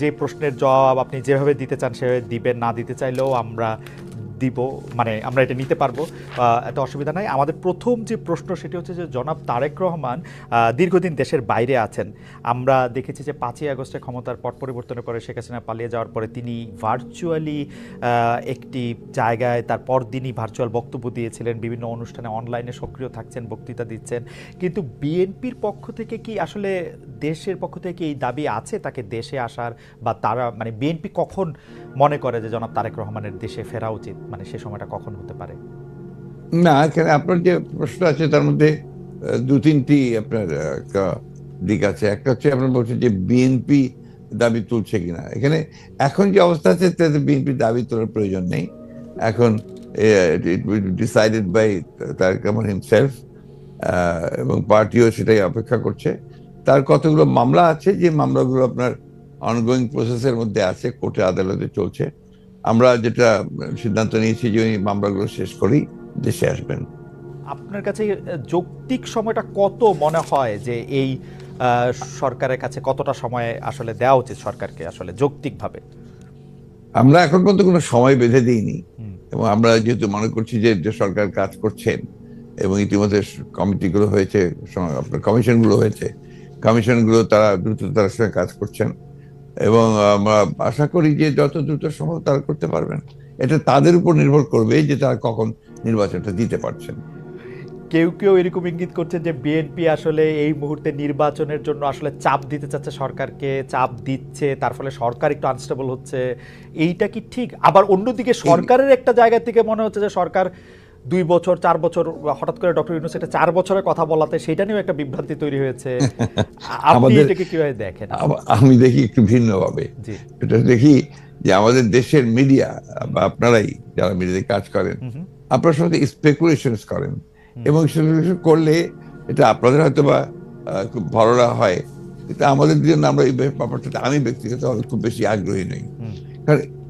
যে প্রশ্নের জবাব আপনি যেভাবে দিতে চান সেভাবে দিবেন না দিতে চাইলেও আমরা দিব মানে আমরা এটা নিতে পারব এত অসুবিধা নাই। আমাদের প্রথম যে প্রশ্ন সেটি হচ্ছে যে জনাব তারেক রহমান দীর্ঘদিন দেশের বাইরে আছেন। আমরা দেখেছি যে পাঁচই আগস্টে ক্ষমতার পট পরিবর্তনের পরে শেখ হাসিনা পালিয়ে যাওয়ার পরে তিনি ভার্চুয়ালি একটি জায়গায় তার পরদিনই ভার্চুয়াল বক্তব্য দিয়েছিলেন, বিভিন্ন অনুষ্ঠানে অনলাইনে সক্রিয় থাকছেন, বক্তৃতা দিচ্ছেন। কিন্তু বিএনপির পক্ষ থেকে কি আসলে দেশের পক্ষ থেকে এই দাবি আছে তাকে দেশে আসার, বা তারা মানে বিএনপি কখন মনে করে যে জনাব তারেক রহমানের দেশে ফেরা উচিত? মানে সে সময়টা কখন হতে পারে? না, এখানে আপনার যে প্রশ্ন আছে, তার মধ্যে দু তিনটি আপনার দিক আছে। একটা হচ্ছে আপনার বলছেন যে বিএনপি দাবি তুলছে কিনা। এখানে এখন যে অবস্থা আছে, তাতে বিএনপি দাবি তোলার প্রয়োজন নেই। এখন decided by Tarique Rahman himself এবং পার্টিও সেটাই অপেক্ষা করছে। তার কতগুলো মামলা আছে, যে মামলাগুলো আপনার অনগোয়িং প্রসেসের মধ্যে আছে, কোর্টে আদালতে চলছে। আমরা যেটা সিদ্ধান্ত নিয়েছি যে উনি মামলাগুলো শেষ করেই দেশে আসবেন। আপনার কাছে যৌক্তিক সময়টা কত মনে হয় যে এই সরকারের কাছে কতটা সময় আসলে দেওয়া উচিত সরকারকে আসলে যৌক্তিকভাবে? আমরা এখন পর্যন্ত কোনো সময় বেঁধে দিইনি। এবং আমরা যেহেতু মনে করছি যে যে সরকার কাজ করছেন এবং ইতিমধ্যে কমিটিগুলো হয়েছে আপনার কমিশনগুলো হয়েছে কমিশনগুলো তারা দ্রুততার সঙ্গে কাজ করছেন। এবং আমরা আশা করি যে যত দ্রুত সম্ভব তারা করতে পারবেন। এটা তাদের উপর নির্ভর করবে যে তারা কখন নির্বাচনটা দিতে পারছেন। কেউ কেউ এরকম ইঙ্গিত করছে যে বিএনপি আসলে এই মুহূর্তে নির্বাচনের জন্য আসলে চাপ দিতে চাচ্ছে সরকারকে চাপ দিচ্ছে তার ফলে সরকার একটু আনস্টেবল হচ্ছে। এইটা কি ঠিক? আবার অন্যদিকে সরকারের একটা জায়গা থেকে মনে হচ্ছে যে সরকার দুই বছর চার বছর হঠাৎ করে ডক্টর ইউনুস একটা চার বছরের কথা বলাতে সেটা নিয়েও একটা বিভ্রান্তি তৈরি হয়েছে। আপনি এটাকে কীভাবে দেখেন? আমি দেখি একটু ভিন্নভাবে। এটা দেখি যে আমাদের দেশের মিডিয়া বা আপনারাই যারা মিডিয়াতে কাজ করেন। আপনার সঙ্গে স্পেকুলেশন করেন। এবং স্পেকুলেশন করলে এটা আপনাদের হয়তো বা খুব ভররা হয়। কিন্তু আমাদের জন্য আমরা এই ব্যাপারটা আমি ব্যক্তিগতভাবে খুব বেশি আগ্রহী নই। কারণ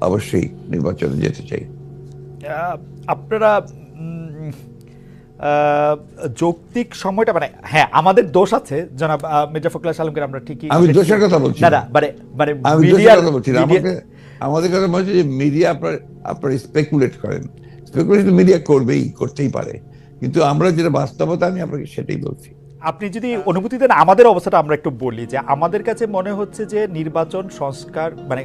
অবশ্যই নির্বাচনে যেতে চাই। আপনারা যৌক্তিক সময়টা মানে হ্যাঁ আমাদের দোষ আছে জনাব মির্জা ফখরুল সালামকে আমরা ঠিকই আমি দোষের কথা বলছি না। না। মানে মানে মিডিয়ার কথা বলছি আমাকে আমাদের কথা বলছে যে মিডিয়া আপনার আপনার স্পেকুলেট করেন। স্পেকুলেট মিডিয়া করবেই করতেই পারে। কিন্তু আমরা যেটা বাস্তবতা আমি আপনাকে সেটাই বলছি। আপনি যদি অনুমতি দেন আমাদের অবস্থাটা আমরা একটু বলি যে আমাদের কাছে মনে হচ্ছে যে নির্বাচন সংস্কার মানে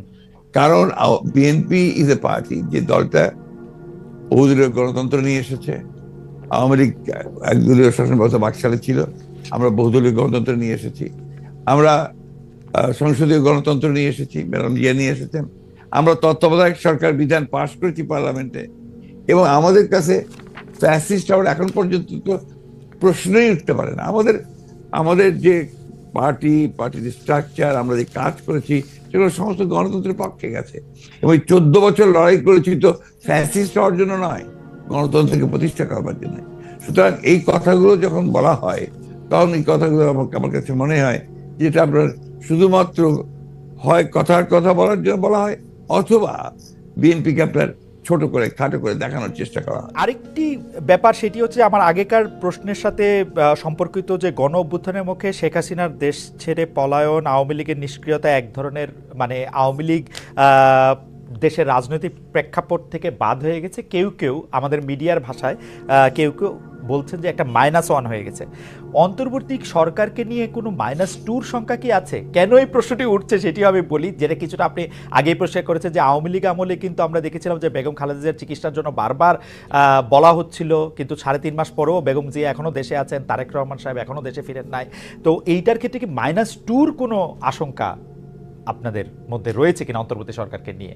কারণ বিএনপি ইজ এ পার্টি যে দলটা বহুদলীয় গণতন্ত্র নিয়ে এসেছে, আওয়ামী লীগ একদলীয় শাসন ব্যবস্থা বাকশালে ছিল, আমরা বহুদলীয় গণতন্ত্র নিয়ে এসেছি, আমরা সংসদীয় গণতন্ত্র নিয়ে এসেছি, ম্যাডাম জিয়া নিয়ে এসেছেন আমরা তত্ত্বাবধায়ক সরকার বিধান পাশ করেছি পার্লামেন্টে, এবং আমাদের কাছে ফ্যাসিস্ট হওয়ার এখন পর্যন্ত তো প্রশ্নই উঠতে পারে না। আমাদের আমাদের যে পার্টি পার্টির স্ট্রাকচার আমরা যে কাজ করেছি সেগুলো সমস্ত গণতন্ত্রের পক্ষে গেছে। এবং চোদ্দ বছর লড়াই করেছি তো ফ্যাসিস্ট হওয়ার জন্য নয়, গণতন্ত্রকে প্রতিষ্ঠা করবার জন্য। সুতরাং এই কথাগুলো যখন বলা হয়, তখন এই কথাগুলো আমার কাছে মনে হয় যেটা আপনার শুধুমাত্র হয় কথার কথা বলার জন্য বলা হয়, অথবা বিএনপিকে আপনার ছোট করে, খাটো করে দেখানোর চেষ্টা করা আরেকটি ব্যাপার সেটি হচ্ছে আমার আগেকার প্রশ্নের সাথে সম্পর্কিত যে গণ অভ্যুত্থানের মুখে শেখ হাসিনার দেশ ছেড়ে পলায়ন, আওয়ামী লীগের নিষ্ক্রিয়তা এক ধরনের মানে আওয়ামী লীগ দেশের রাজনৈতিক প্রেক্ষাপট থেকে বাদ হয়ে গেছে। কেউ কেউ আমাদের মিডিয়ার ভাষায় কেউ কেউ বলছেন যে একটা মাইনাস ওয়ান হয়ে গেছে। অন্তর্বর্তী সরকারকে নিয়ে কোনো মাইনাস টুর সংখ্যা কি আছে? কেন এই প্রশ্নটি উঠছে সেটিও আমি বলি, যেটা কিছুটা আপনি আগেই প্রশ্ন করেছেন যে আওয়ামী লীগ আমলে কিন্তু আমরা দেখেছিলাম যে বেগম খালেদা জিয়ার চিকিৎসার জন্য বারবার বলা হচ্ছিল, কিন্তু সাড়ে তিন মাস পরেও বেগম জিয়া এখনও দেশে আছেন, তারেক রহমান সাহেব এখনও দেশে ফিরেন নাই। তো এইটার ক্ষেত্রে কি মাইনাস টুর কোনো আশঙ্কা আপনাদের মধ্যে রয়েছে কিনা অন্তর্বর্তী সরকারকে নিয়ে?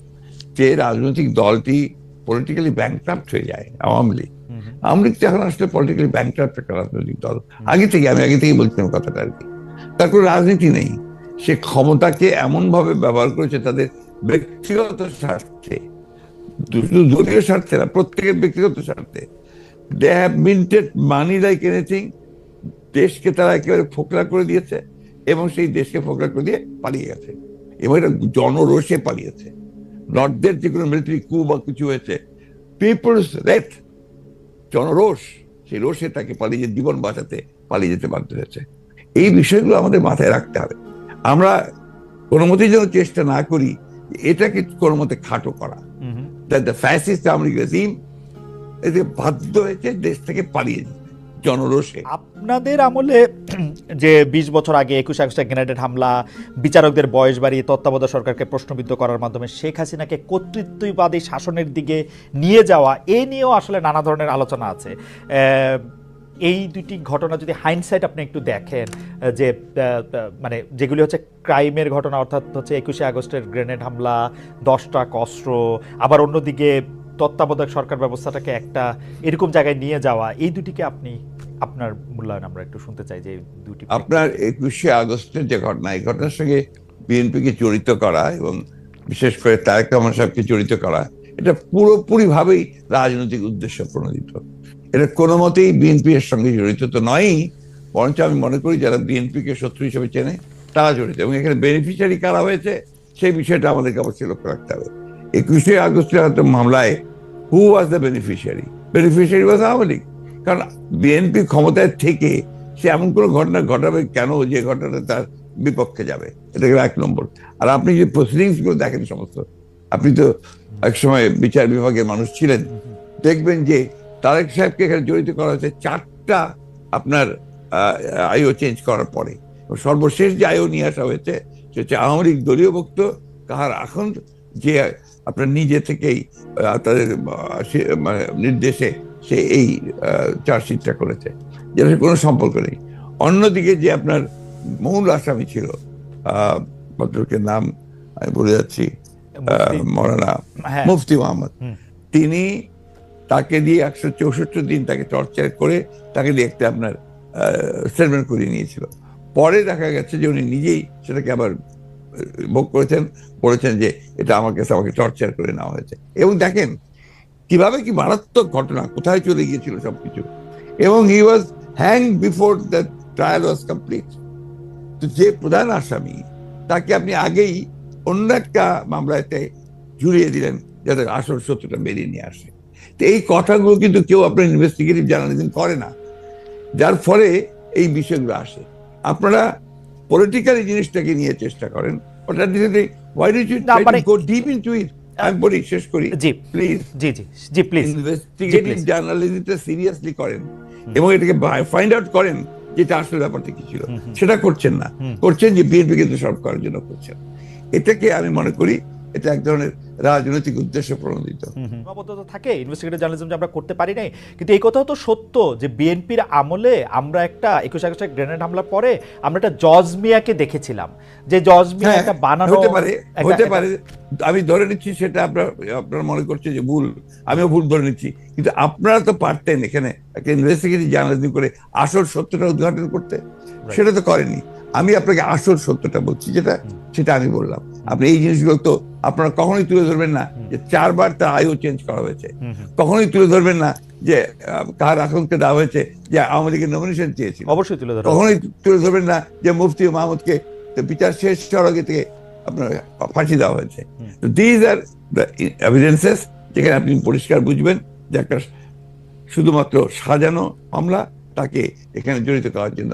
যে রাজনৈতিক দলটি পলিটিক্যালি ব্যাংক্রাফ্ট হয়ে যায় আওয়ামী লীগ আওয়ামী লীগ এখন আসলে পলিটিক্যালি ব্যাংক্রাফ্ট একটা রাজনৈতিক দল। আগে থেকে আমি আগে থেকেই বলছিলাম কথাটা আর কি। তার কোনো রাজনীতি নেই। সে ক্ষমতাকে এমনভাবে ব্যবহার করেছে তাদের ব্যক্তিগত স্বার্থে শুধু দলীয় স্বার্থে না প্রত্যেকের ব্যক্তিগত স্বার্থে। They have minted money like anything দেশকে তারা একেবারে ফোকলা করে দিয়েছে এবং সেই দেশকে ফোকলা করে দিয়ে পালিয়ে গেছে। এবং এটা জনরোষে পালিয়েছে। নর্থদের যে কোনো মিলিটারি কু বা কিছু হয়েছে। পিপলস রেট জনরোষ সেই রোষে তাকে পালিয়ে জীবন বাঁচাতে পালিয়ে যেতে বাধ্য হয়েছে। এই বিষয়গুলো আমাদের মাথায় রাখতে হবে। আমরা কোনো মতেই যেন চেষ্টা না করি এটাকে কোনো মতে খাটো করা। দ্য ফ্যাসিস্ট আওয়ামী রেজিম এতে বাধ্য হয়েছে দেশ থেকে পালিয়ে যেতে জনরোষে। আপনাদের আমলে যে বিশ বছর আগে একুশ আগস্টে গ্রেনেডেড হামলা, বিচারকদের বয়স বাড়িয়ে তত্ত্বাবধায়ক সরকারকে প্রশ্নবিদ্ধ করার মাধ্যমে শেখ হাসিনাকে কর্তৃত্ববাদী শাসনের দিকে নিয়ে যাওয়া, এ নিয়েও আসলে নানা ধরনের আলোচনা আছে। এই দুটি ঘটনা যদি হাইন্ডসাইট আপনি একটু দেখেন যে মানে যেগুলি হচ্ছে ক্রাইমের ঘটনা, অর্থাৎ হচ্ছে একুশে আগস্টের গ্রেনেড হামলা, দশটা অস্ত্র, আবার অন্যদিকে তত্ত্বাবধায়ক সরকার ব্যবস্থাটাকে একটা এরকম জায়গায় নিয়ে যাওয়া, এই দুটিকে আপনি আপনার মূল্যায়ন আমরা একটু শুনতে চাই যে দুটি আপনার একুশে আগস্টের যে ঘটনা এই ঘটনার সঙ্গে বিএনপিকে জড়িত করা এবং বিশেষ করে তারেক রহমান সাহেবকে জড়িত করা এটা পুরোপুরিভাবেই রাজনৈতিক উদ্দেশ্য প্রণোদিত। এটা কোনো মতেই বিএনপি এর সঙ্গে জড়িত তো নয়ই বরঞ্চ আমি মনে করি যারা বিএনপিকে শত্রু হিসেবে চেনে তারা জড়িত। এবং এখানে বেনিফিশিয়ারি কারা হয়েছে সেই বিষয়টা আমাদেরকে অবশ্যই লক্ষ্য রাখতে হবে। একুশে আগস্টের হয়তো মামলায় who was the beneficiary beneficiary was Awami League. কারণ বিএনপি ক্ষমতায় থেকে সে এমন কোনো ঘটনা ঘটাবে কেন যে ঘটনাটা তার বিপক্ষে যাবে? এটা গেল এক নম্বর। আর আপনি যে প্রসিডিংসগুলো দেখেন সমস্ত, আপনি তো এক সময় বিচার বিভাগের মানুষ ছিলেন, দেখবেন যে তারেক সাহেবকে এখানে জড়িত করা হয়েছে চারটা আপনার আইও চেঞ্জ করার পরে। সর্বশেষ যে আইও নিয়ে আসা হয়েছে সে হচ্ছে আওয়ামী লীগ দলীয় ভক্ত কাহার এখন যে আপনার নিজে থেকেই তাদের মানে নির্দেশে সে এই চার্জশিটটা করেছে যেটা কোনো সম্পর্ক নেই। অন্যদিকে যে আপনার মূল আসামি ছিল আহ, ভদ্রলোকের নাম আমি বলে যাচ্ছি মুফতি- মৌলানা হ্যাঁ। মোহাম্মদ। তিনি তাকে দিয়ে একশো চৌষট্টি দিন তাকে টর্চার করে তাকে দিয়ে একটা আপনার স্টেটমেন্ট করিয়ে নিয়েছিল। পরে দেখা গেছে যে উনি নিজেই সেটাকে আবার ভোগ করেছেন বলেছেন যে এটা আমার কাছে আমাকে টর্চার করে নেওয়া হয়েছে। এবং দেখেন কীভাবে কি মারাত্মক ঘটনা কোথায় চলে গিয়েছিল সবকিছু? এবং he was hang before the trial was complete তো যে প্রধান আসামি তাকে আপনি আগেই অন্য একটা মামলাতে জুড়িয়ে দিলেন যাতে আসল সত্যটা বেরিয়ে নিয়ে আসে। তো এই কথাগুলো কিন্তু কেউ আপনার ইনভেস্টিগেটিভ জার্নালিজম করে না। যার ফলে এই বিষয়গুলো আসে। আপনারা পলিটিক্যালি জিনিসটাকে নিয়ে চেষ্টা করেন। ওটা why did you go deep into it আমি বলি শেষ করি। জি প্লিজ জি জি জি প্লিজ ইনভেস্টিগেটিভ জার্নালিজমটা সিরিয়াসলি করেন এবং এটাকে ফাইন্ড আউট করেন যেটা আসলে ব্যাপারটা কি ছিল। সেটা করছেন না। করছেন যে বিএনপি কিন্তু সব করার জন্য করছেন। এটাকে আমি মনে করি এটা এক ধরনের রাজনৈতিক উদ্দেশ্যে প্রণোদিত। সীমাবদ্ধতা থাকে ইনভেস্টিগেটিভ জার্নালিজম যে আমরা করতে পারি নাই। কিন্তু এই কথাও তো সত্য যে বিএনপির আমলে আমরা একটা একুশ আগস্টের গ্রেনেড হামলার পরে আমরা একটা জজ মিয়াকে দেখেছিলাম। যে জজ মিয়া হ্যাঁ, একটা বানানো হতে পারে হতে পারে। আমি ধরে নিচ্ছি সেটা আপনার আপনার মনে করছে যে ভুল। আমিও ভুল ধরে নিচ্ছি। কিন্তু আপনারা তো পারতেন এখানে একটা ইনভেস্টিগেটিভ জার্নালিজম করে আসল সত্যটা উদ্ঘাটন করতে। সেটা তো করেনি আমি আপনাকে আসল সত্যটা বলছি যেটা সেটা আমি বললাম। আপনি এই জিনিসগুলো তো আপনারা কখনোই তুলে ধরবেন না যে চারবার তার আয়ু চেঞ্জ করা হয়েছে। কখনোই তুলে ধরবেন না যে কার আতঙ্কে দেওয়া হয়েছে যে আওয়ামী লীগের নমিনেশন চেয়েছিল অবশ্যই তুলে ধরা কখনোই তুলে ধরবেন না যে মুফতি মাহমুদকে বিচার শেষ হওয়ার আগে থেকে আপনার ফাঁসি দেওয়া হয়েছে। তো দিজ আর দ্য এভিডেন্সেস যেখানে আপনি পরিষ্কার বুঝবেন যে একটা শুধুমাত্র সাজানো মামলা তাকে এখানে জড়িত করার জন্য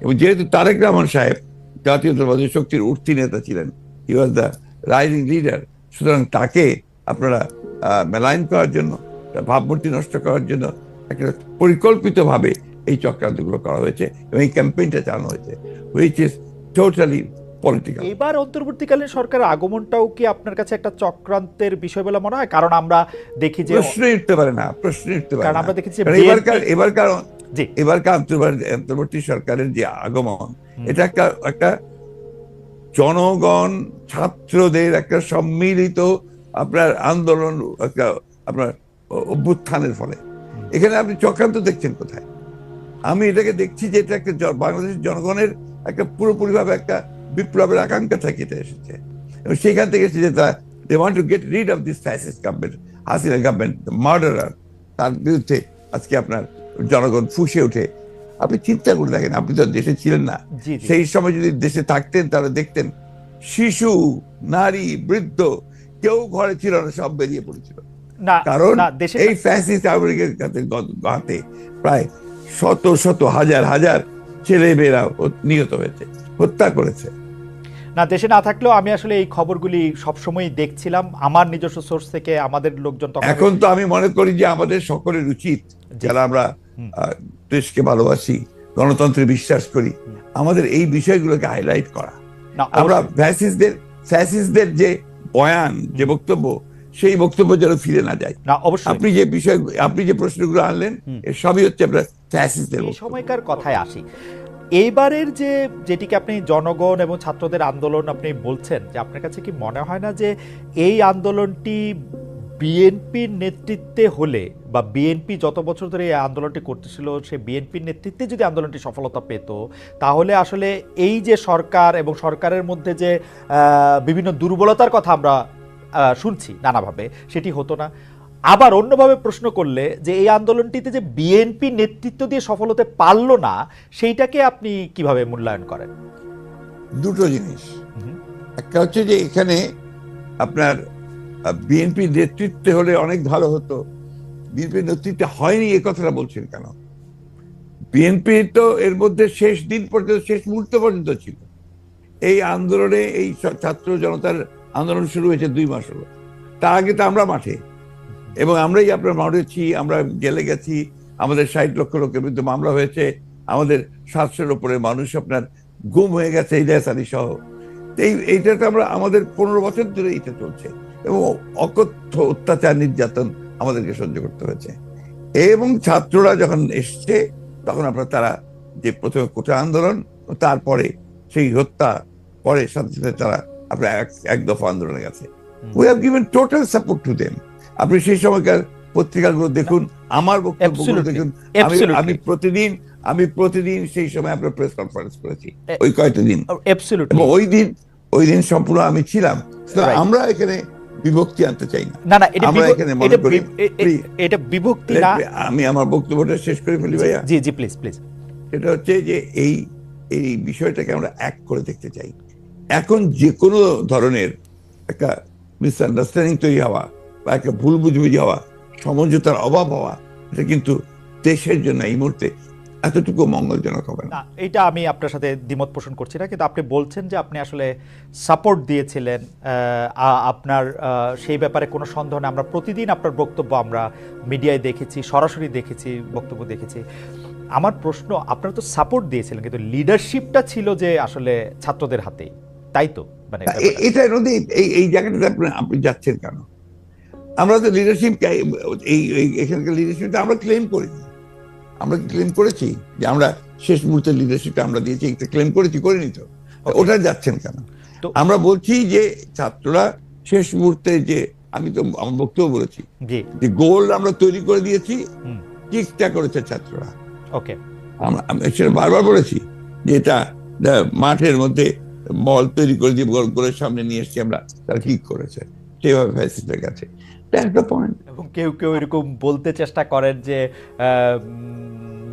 এবং যেহেতু তারেক রহমান সাহেব জাতীয়তাবাদী শক্তির উঠতি নেতা ছিলেন he was the rising leader সুতরাং তাকে আপনারা মেলাইন করার জন্য ভাবমূর্তি নষ্ট করার জন্য একটা পরিকল্পিতভাবে এই চক্রান্তগুলো করা হয়েছে এবং এই ক্যাম্পেইনটা চালানো হয়েছে হুইচ ইজ টোটালি পলিটিক্যাল এবার অন্তর্বর্তীকালীন সরকারের আগমনটাও কি আপনার কাছে একটা চক্রান্তের বিষয় বলে মনে হয়? কারণ আমরা দেখি যে প্রশ্নই উঠতে পারে না প্রশ্নই উঠতে পারে কারণ না। আমরা দেখেছি এবারকার এবারকার এবারকার অন্তর্বর্তী সরকারের যে আগমন এটা একটা একটা জনগণ ছাত্রদের একটা সম্মিলিত আপনার আন্দোলন একটা আপনার অভ্যুত্থানের ফলে। এখানে আপনি চক্রান্ত দেখছেন কোথায়? আমি এটাকে দেখছি যে এটা একটা বাংলাদেশের জনগণের একটা পুরোপুরিভাবে একটা বিপ্লবের আকাঙ্ক্ষা থেকে এটা এসেছে। এবং সেখান থেকে এসেছে যে তারা they want to get rid of this fascist government Hasina government murderer তার বিরুদ্ধে আজকে আপনার জনগণ ফুসে ওঠে। আপনি চিন্তা করে দেখেন আপনি তো দেশে ছিলেন না। সেই সময় যদি দেশে থাকতেন তাহলে দেখতেন শিশু নারী বৃদ্ধ কেউ ঘরে ছিল না সব বেরিয়ে পড়েছিল। না কারণ না দেশে এই ফ্যাসিস্ট আমেরিকার কাছে হাতে প্রায় শত শত হাজার হাজার ছেলে মেয়েরা নিহত হয়েছে হত্যা করেছে। না দেশে না থাকলেও আমি আসলে এই খবরগুলি সবসময় দেখছিলাম। আমার নিজস্ব সোর্স থেকে আমাদের লোকজন এখন তো আমি মনে করি যে আমাদের সকলের উচিত যারা আমরা দেশকে ভালোবাসি গণতন্ত্রে বিশ্বাস করি। আমাদের এই বিষয়গুলোকে হাইলাইট করা। আমরা অবশ্যই। ফ্যাসিস্টদের ফ্যাসিস্টদের যে বয়ান যে বক্তব্য সেই বক্তব্য যেন ফিরে না যায়। না অবশ্যই। আপনি যে বিষয় আপনি যে প্রশ্নগুলো আনলেন এর সবই হচ্ছে আপনার ফ্যাসিস্টদের এই সময়কার কথায় আসি। এইবারের যে যেটিকে আপনি জনগণ এবং ছাত্রদের আন্দোলন আপনি বলছেন যে আপনার কাছে কি মনে হয় না যে এই আন্দোলনটি বিএনপির নেতৃত্বে হলে বা বিএনপি যত বছর ধরে এই আন্দোলনটি করতেছিল সে বিএনপির নেতৃত্বে যদি আন্দোলনটি সফলতা পেত তাহলে আসলে এই যে সরকার এবং সরকারের মধ্যে যে বিভিন্ন দুর্বলতার কথা আমরা শুনছি নানাভাবে সেটি হতো না। আবার অন্যভাবে প্রশ্ন করলে যে এই আন্দোলনটিতে যে বিএনপি নেতৃত্ব দিয়ে সফল হতে পারল না সেইটাকে আপনি কীভাবে মূল্যায়ন করেন? দুটো জিনিস। একটা হচ্ছে যে এখানে আপনার বিএনপি নেতৃত্বে হলে অনেক ভালো হতো। বিএনপি নেতৃত্বে হয়নি এ কথাটা বলছেন কেন? বিএনপি তো এর মধ্যে শেষ দিন পর্যন্ত, শেষ মুহূর্ত পর্যন্ত ছিল। এই আন্দোলনে এই ছাত্র জনতার আন্দোলন শুরু হয়েছে দুই মাস হলো। তার আগে তো আমরা মাঠে। এবং আমরাই আপনার মাঠেছি আমরা জেলে গেছি, আমাদের ষাট লক্ষ লোকের বিরুদ্ধে মামলা হয়েছে, আমাদের সাতশোর ওপরে মানুষ আপনার গুম হয়ে গেছে ইলিয়াস আলী সহ। এই এইটা তো আমরা আমাদের পনেরো বছর ধরে এটা চলছে। এবং অকথ্য অত্যাচার নির্যাতন আমাদেরকে সহ্য করতে হয়েছে। এবং ছাত্ররা যখন এসছে তখন আপনার তারা যে প্রথমে কোটা আন্দোলন তারপরে সেই হত্যা পরে সাথে সাথে তারা আপনার এক দফা আন্দোলনে গেছে। We have given total support to them আপনি সেই সময়কার পত্রিকাগুলো দেখুন আমার বক্তব্যগুলো দেখুন। আমি আমি প্রতিদিন আমি প্রতিদিন সেই সময় আপনার প্রেস কনফারেন্স করেছি ওই কয়েকটা দিন। ওই দিন ওই দিন সম্পূর্ণ আমি ছিলাম। আমরা এখানে বিভক্তি আনতে চাই না। না না এটা আমরা এখানে মনে করি, এটা বিভক্তি না আমি আমার বক্তব্যটা শেষ করে ফেলি ভাইয়া। জি জি প্লিজ প্লিজ সেটা হচ্ছে যে এই এই বিষয়টাকে আমরা এক করে দেখতে চাই। এখন যে কোনো ধরনের একটা মিসআন্ডারস্ট্যান্ডিং তৈরি হওয়া বা একটা ভুল বুঝবুঝি হওয়া সমঝোতার অভাব হওয়া এটা কিন্তু দেশের জন্য এই মুহূর্তে এতটুকু মঙ্গলজনক হবে না। এটা আমি আপনার সাথে দ্বিমত পোষণ করছি না কিন্তু আপনি বলছেন যে আপনি আসলে সাপোর্ট দিয়েছিলেন আপনার সেই ব্যাপারে কোনো সন্দেহ নেই। আমরা প্রতিদিন আপনার বক্তব্য আমরা মিডিয়ায় দেখেছি সরাসরি দেখেছি বক্তব্য দেখেছি। আমার প্রশ্ন আপনারা তো সাপোর্ট দিয়েছিলেন কিন্তু লিডারশিপটা ছিল যে আসলে ছাত্রদের হাতেই তাই তো? মানে এটা নদী এই এই জায়গাটাতে আপনি আপনি যাচ্ছেন কেন? আমরা তো লিডারশিপ এই এখানকার লিডারশিপটা আমরা ক্লেম করিনি আমরা ক্লেম করেছি যে আমরা শেষ মুহূর্তের লিডারশিপটা আমরা দিয়েছি একটা ক্লেম করেছি করিনি তো। Okay. ওটা যাচ্ছেন কেন? আমরা বলছি যে ছাত্ররা শেষ মুহূর্তে যে আমি তো আমার বক্তব্য বলেছি যে গোল আমরা তৈরি করে দিয়েছি কিকটা করেছে ছাত্ররা। ওকে আমরা সেটা বারবার বলেছি যে এটা মাঠের মধ্যে বল তৈরি করে দিয়ে গোল গোলের সামনে নিয়ে এসেছি আমরা তারা কি করেছে। সেভাবে ফ্যাসিলিটি গেছে পয়েন্ট এবং কেউ কেউ এরকম বলতে চেষ্টা করেন যে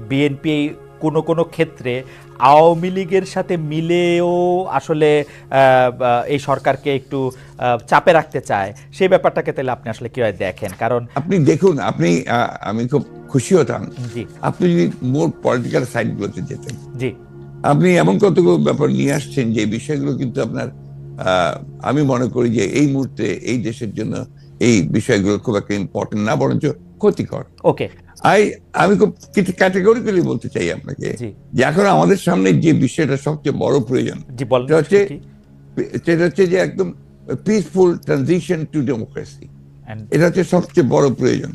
বিএনপি কোনো কোনো ক্ষেত্রে আওয়ামী লীগের সাথে মিলেও আসলে এই সরকারকে একটু চাপে রাখতে চায়। সেই ব্যাপারটাকে তাহলে আপনি আসলে কীভাবে দেখেন? কারণ আপনি দেখুন আপনি আমি খুব খুশি হতাম। জি। আপনি যদি মোর পলিটিক্যাল সাইডগুলোতে যেতেন। জি। আপনি এমন কতগুলো ব্যাপার নিয়ে আসছেন যে বিষয়গুলো কিন্তু আপনার আমি মনে করি যে এই মুহূর্তে এই দেশের জন্য এই বিষয়গুলো খুব একটা ইম্পর্টেন্ট না বরঞ্চ ক্ষতিকর। ওকে আই আমি খুব কিছু ক্যাটেগরিক্যালি বলতে চাই আপনাকে যে এখন আমাদের সামনে যে বিষয়টা সবচেয়ে বড় প্রয়োজন এটা হচ্ছে সেটা হচ্ছে যে একদম পিসফুল ট্রানজিশন টু ডেমোক্রেসি এটা হচ্ছে সবচেয়ে বড় প্রয়োজন।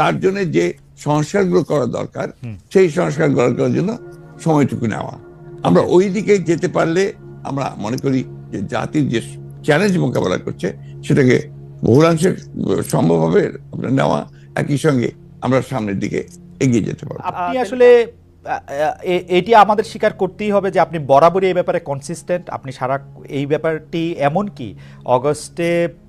তার জন্য যে সংস্কারগুলো করা দরকার সেই সংস্কার করার জন্য সময়টুকু নেওয়া। আমরা ওই দিকে যেতে পারলে আমরা মনে করি যে জাতির যে চ্যালেঞ্জ মোকাবেলা করছে সেটাকে বহুলাংশে সম্ভব হবে আপনার নেওয়া একই সঙ্গে আমরা সামনের দিকে এগিয়ে যেতে পারব। আপনি আসলে এ- এটি আমাদের স্বীকার করতেই হবে যে আপনি বরাবরই এই ব্যাপারে কনসিস্টেন্ট আপনি সারা এই ব্যাপারটি এমন কি অগস্টে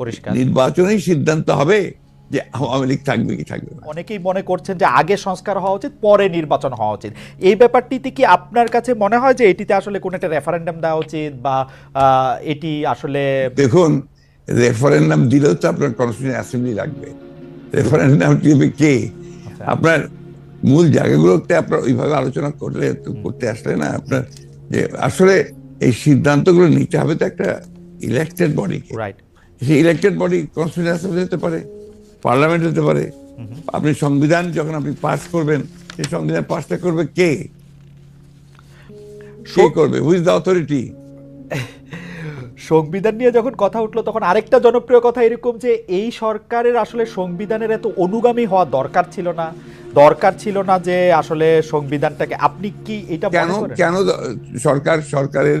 পরিষ্কার। নির্বাচনেই সিদ্ধান্ত হবে যে আওয়ামী লীগ থাকবে কি থাকবে অনেকেই মনে করছেন যে আগে সংস্কার হওয়া উচিত পরে নির্বাচন হওয়া উচিত। এই ব্যাপারটিতে কি আপনার কাছে মনে হয় যে এটিতে আসলে কোনো একটা রেফারেন্ডাম দেওয়া উচিত বা এটি আসলে দেখুন রেফারেন্ডাম দিলেও তো আপনার কনস্টিটিউশন অ্যাসেম্বলি লাগবে। রেফারেন্ডাম দিবে কে? আচ্ছা, আপনার মূল জায়গাগুলোতে আপনার ওইভাবে আলোচনা করলে তো করতে আসলে না। আপনার যে আসলে এই সিদ্ধান্তগুলো নিতে হবে তো একটা ইলেক্টেড বডিকে রাইট সেই ইলেক্টেড বডি কনস্টিটিউশন অ্যাসেম্বলি হতে পারে পার্লামেন্ট হতে পারে। আপনি সংবিধান যখন আপনি পাস করবেন সেই সংবিধান পাসটা করবে কে? কে করবে? হুইজ দ্য অথরিটি সংবিধান নিয়ে যখন কথা উঠল তখন আরেকটা জনপ্রিয় কথা এরকম যে এই সরকারের আসলে সংবিধানের এত অনুগামী হওয়া দরকার ছিল না। দরকার ছিল না যে আসলে সংবিধানটাকে আপনি কি এটা কেন কেন সরকার সরকারের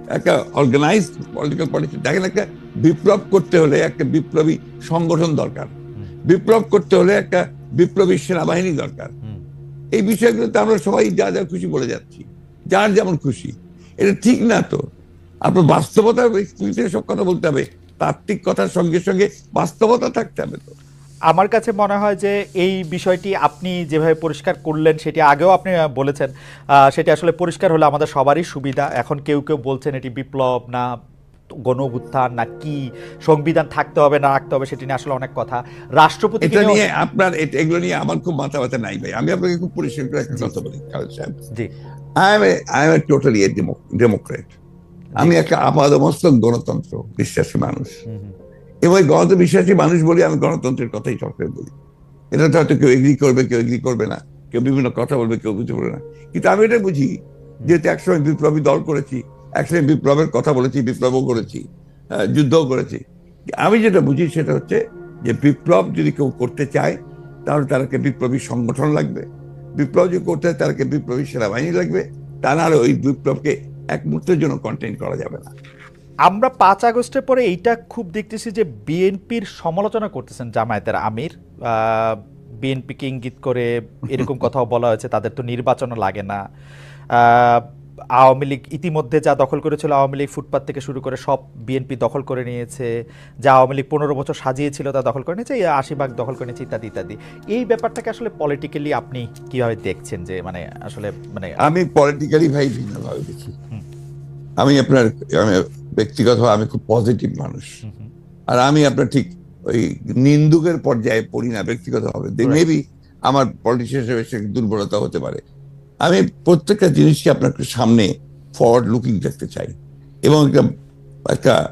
একটা অর্গানাইজ পলিটিক্যাল পার্টি দেখেন একটা বিপ্লব করতে হলে একটা বিপ্লবী সংগঠন দরকার। বিপ্লব করতে হলে একটা বিপ্লবী সেনাবাহিনী দরকার। এই বিষয়গুলোতে আমরা সবাই যা যা খুশি বলে যাচ্ছি। যার যেমন খুশি। এটা ঠিক না তো। আপনার বাস্তবতার ভিত্তিতে সব কথা বলতে হবে। তাত্ত্বিক কথার সঙ্গে সঙ্গে বাস্তবতা থাকতে হবে তো। আমার কাছে মনে হয় যে এই বিষয়টি আপনি যেভাবে পরিষ্কার করলেন সেটি আগেও আপনি বলেছেন। সেটি আসলে পরিষ্কার হলে আমাদের সবারই সুবিধা। এখন কেউ কেউ বলছেন এটি বিপ্লব না গণ না কি সংবিধান থাকতে হবে না রাখতে হবে সেটি নিয়ে আসলে অনেক কথা। রাষ্ট্রপতি এটা নিয়ে আপনার এগুলো নিয়ে আমার খুব মাথা ব্যথা নাই ভাই। আমি আপনাকে খুব পরিষ্কার করে একটা কথা বলি জি। I am I am totally democrat আমি একটা আপাদমস্তক গণতন্ত্র বিশ্বাসী মানুষ। এবং গণতন্ত্র বিশ্বাসী মানুষ বলি আমি গণতন্ত্রের কথাই সবসময় বলি। এটা তো হয়তো কেউ এগ্রি করবে, কেউ এগ্রি করবে না। কেউ বিভিন্ন কথা বলবে, কেউ বুঝতে পারবে না। কিন্তু আমি এটা বুঝি যেহেতু একসময় বিপ্লবী দল করেছি, একসময় বিপ্লবের কথা বলেছি, বিপ্লবও করেছি যুদ্ধও করেছি। আমি যেটা বুঝি সেটা হচ্ছে যে বিপ্লব যদি কেউ করতে চায়, তাহলে তাদেরকে বিপ্লবী সংগঠন লাগবে। বিপ্লব যদি করতে হয় তাদেরকে বিপ্লবী সেনাবাহিনী লাগবে। তা নাহলে ওই বিপ্লবকে এক মুহূর্তের জন্য কন্টেইন করা যাবে না। আমরা পাঁচ আগস্টের পরে এইটা খুব দেখতেছি যে বিএনপির সমালোচনা করতেছেন জামায়াতের আমির। বিএনপিকে ইঙ্গিত করে এরকম কথাও বলা হয়েছে তাদের তো নির্বাচনও লাগে না। আওয়ামী লীগ ইতিমধ্যে যা দখল করেছিল আওয়ামী লীগ ফুটপাত থেকে শুরু করে সব বিএনপি দখল করে নিয়েছে। যা আওয়ামী লীগ পনেরো বছর সাজিয়েছিল তা দখল করে নিয়েছে আশি ভাগ দখল করে নিয়েছে ইত্যাদি ইত্যাদি। এই ব্যাপারটাকে আসলে পলিটিক্যালি আপনি কীভাবে দেখছেন যে মানে আসলে মানে আমি পলিটিক্যালি ভাই ভিন্নভাবে দেখি। আমি আপনার আমি ব্যক্তিগতভাবে আমি খুব পজিটিভ মানুষ। আর আমি আপনার ঠিক ওই নিন্দুকের পর্যায়ে পড়ি না ব্যক্তিগতভাবে. মেবি আমার পলিটিশিয়ান হিসেবে সে দুর্বলতা হতে পারে। আমি প্রত্যেকটা জিনিসকে আপনার সামনে ফরওয়ার্ড লুকিং দেখতে চাই এবং একটা একটা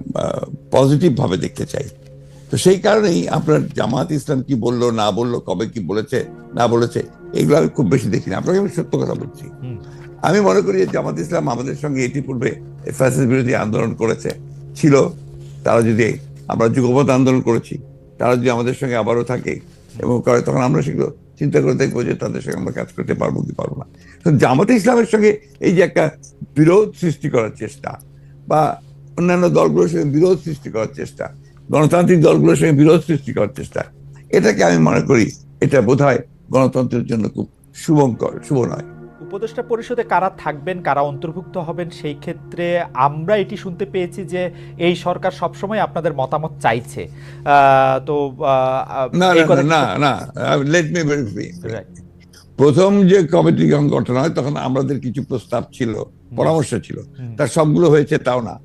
পজিটিভ ভাবে দেখতে চাই। তো সেই কারণেই আপনার জামাত ইসলাম কি বলল না বলল কবে কি বলেছে না বলেছে এগুলো আমি খুব বেশি দেখি না। আপনাকে আমি সত্য কথা বলছি। আমি মনে করি জামাত ইসলাম আমাদের সঙ্গে ইতিপূর্বে ফ্যাসিস বিরোধী আন্দোলন করেছে। ছিল, তারা যদি আমরা যুগপথ আন্দোলন করেছি, তারা যদি আমাদের সঙ্গে আবারও থাকে এবং করে, তখন আমরা সেগুলো চিন্তা করে দেখব যে তাদের সঙ্গে আমরা কাজ করতে পারব কি পারব না। জামাতে ইসলামের সঙ্গে এই যে একটা বিরোধ সৃষ্টি করার চেষ্টা বা অন্যান্য দলগুলোর সঙ্গে বিরোধ সৃষ্টি করার চেষ্টা, গণতান্ত্রিক দলগুলোর সঙ্গে বিরোধ সৃষ্টি করার চেষ্টা, এটাকে আমি মনে করি এটা বোধহয় গণতন্ত্রের জন্য খুব শুভঙ্কর, শুভ নয়। উপদেষ্টা পরিষদে কারা থাকবেন কারা অন্তর্ভুক্ত হবেন সেই ক্ষেত্রে আমরা এটি শুনতে পেয়েছি যে এই সরকার সবসময় আপনাদের মতামত চাইছে। তো না না লেট মি প্রথম যে কমিটি গঠন হয় তখন আমাদের কিছু প্রস্তাব ছিল পরামর্শ ছিল। তার সবগুলো হয়েছে তাও না।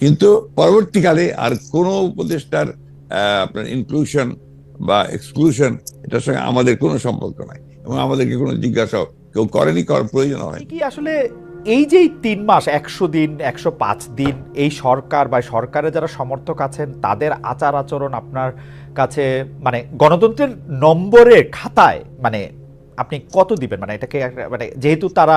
কিন্তু পরবর্তীকালে আর কোনো উপদেষ্টার আপনার ইনক্লুশন বা এক্সক্লুশন এটার সঙ্গে আমাদের কোনো সম্পর্ক নাই এবং আমাদেরকে কোনো জিজ্ঞাসা কেউ করেনি করার প্রয়োজন হয় কি আসলে এই যে তিন মাস একশো দিন একশো পাঁচ দিন এই সরকার বা সরকারের যারা সমর্থক আছেন তাদের আচার আচরণ আপনার কাছে মানে গণতন্ত্রের নম্বরের খাতায় মানে আপনি কত দিবেন? মানে এটাকে মানে যেহেতু তারা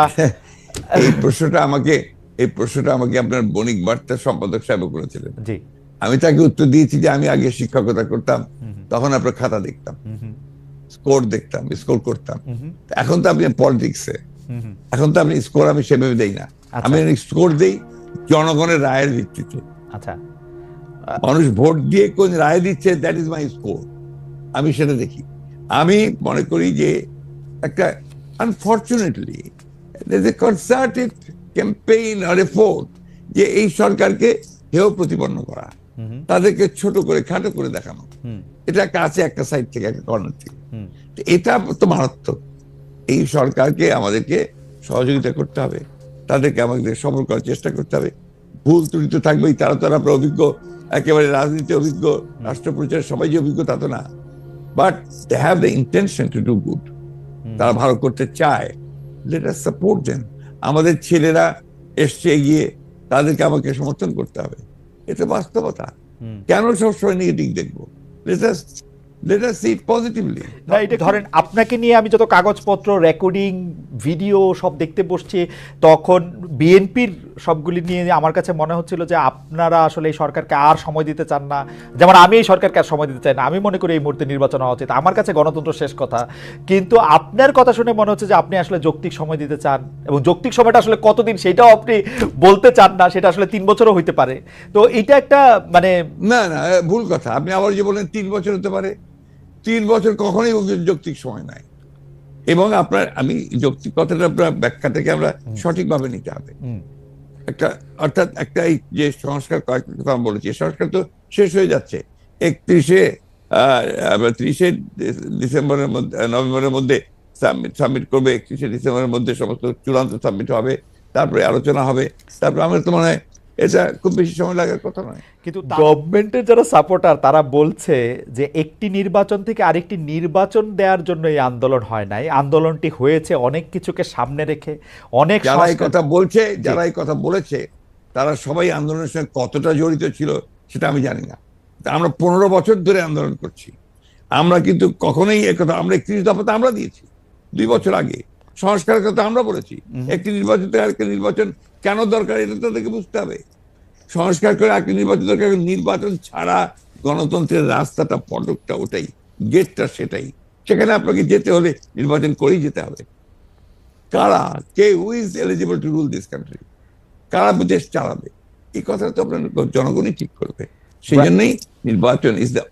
এই প্রশ্নটা আমাকে এই প্রশ্নটা আমাকে আপনার বণিক বার্তা সম্পাদক সাহেব করেছিলেন। জি। আমি তাকে উত্তর দিয়েছি যে আমি আগে শিক্ষকতা করতাম তখন আপনার খাতা দেখতাম। স্কোর দেখতাম স্কোর করতাম। এখন তো আপনি পলিটিক্সে এখন তো আপনি স্কোর আমি সেভাবে দেই না। আচ্ছা। আমি স্কোর দেই জনগণের রায়ের ভিত্তিতে। আচ্ছা। মানুষ ভোট দিয়ে কোন রায় দিচ্ছে দ্যাট ইজ মাই স্কোর আমি সেটা দেখি। আমি মনে করি যে একটা আনফর্চুনেটলি কনসার্টেড ক্যাম্পেইন আর এফোর্ট যে এই সরকারকে হেয় প্রতিপন্ন করা। তাদেরকে ছোট করে খাটো করে দেখানো। এটা একটা আছে একটা সাইড থেকে একটা কর্নার থেকে। এটা তো মারাত্মক। এই সরকারকে আমাদেরকে সহযোগিতা করতে হবে। তাদেরকে আমাদের সফল করার চেষ্টা করতে হবে। ভুল ত্রুটি তো থাকবেই তারা তো আমরা অভিজ্ঞ একেবারে রাজনীতি অভিজ্ঞ রাষ্ট্র পরিচয় সবাই যে অভিজ্ঞ তা তো না। But they have the intention to do good তারা ভালো করতে চায়। লেট আস সাপোর্ট দেন আমাদের ছেলেরা এসছে এগিয়ে তাদেরকে আমাকে সমর্থন করতে হবে। এটা বাস্তবতা। কেন সবসময় নেগেটিভ দেখব? Let us let us see positively না এটা ধরেন আপনাকে নিয়ে আমি যত কাগজপত্র রেকর্ডিং ভিডিও সব দেখতে বসছি তখন বিএনপির সবগুলি নিয়ে আমার কাছে মনে হচ্ছিল যে আপনারা আসলে এই সরকারকে আর সময় দিতে চান না। যেমন আমি এই সরকারকে আর সময় দিতে চাই না আমি মনে করি এই মুহূর্তে নির্বাচন হওয়া উচিত। আমার কাছে গণতন্ত্র শেষ কথা। কিন্তু আপনার কথা শুনে মনে হচ্ছে যে আপনি আসলে যৌক্তিক সময় দিতে চান এবং যৌক্তিক সময়টা আসলে কতদিন সেটাও আপনি বলতে চান না সেটা আসলে তিন বছরও হইতে পারে। তো এটা একটা মানে না না ভুল কথা। আপনি আবার যে বলেন তিন বছর হতে পারে। তিন বছর কখনোই যৌক্তিক সময় নাই। এবং আপনার আমি যৌক্তিক কথাটা আপনার ব্যাখ্যাটাকে আমরা সঠিকভাবে নিতে হবে। একটা অর্থাৎ একটা এই যে সংস্কার কয়েকটা কথা বলেছি সংস্কার তো শেষ হয়ে যাচ্ছে। একত্রিশে ত্রিশে ডিসেম্বরের মধ্যে নভেম্বরের মধ্যে সাবমিট করবে একত্রিশে ডিসেম্বরের মধ্যে সমস্ত চূড়ান্ত সাবমিট হবে তারপরে আলোচনা হবে। তারপরে আমার তো মনে হয় এটা খুব বেশি সময় লাগার কথা নয়। কিন্তু গভর্নমেন্টের যারা সাপোর্টার তারা বলছে যে একটি নির্বাচন থেকে আরেকটি নির্বাচন দেওয়ার জন্য এই আন্দোলন হয় নাই। আন্দোলনটি হয়েছে অনেক কিছুকে সামনে রেখে অনেক যারা এই কথা বলছে যারা এই কথা বলেছে তারা সবাই আন্দোলনের সঙ্গে কতটা জড়িত ছিল সেটা আমি জানি না। তা আমরা পনেরো বছর ধরে আন্দোলন করছি। আমরা কিন্তু কখনোই একথা আমরা একত্রিশ দফা তো আমরা দিয়েছি। দুই বছর আগে। সংস্কারের কথা আমরা বলেছি। একটি নির্বাচন থেকে আরেকটি নির্বাচন কেন দরকার এটা তাদেরকে বুঝতে হবে। সংস্কার করে আরেকটি নির্বাচন দরকার নির্বাচন ছাড়া গণতন্ত্রের রাস্তাটা পদকটা ওটাই গেটটা সেটাই। সেখানে আপনাকে যেতে হলে নির্বাচন করেই যেতে হবে। কারা কে who is eligible to rule this country কারা দেশ চালাবে? এই কথাটা তো আপনার জনগণই ঠিক করবে। সেই জন্যই নির্বাচন ইজ দ্য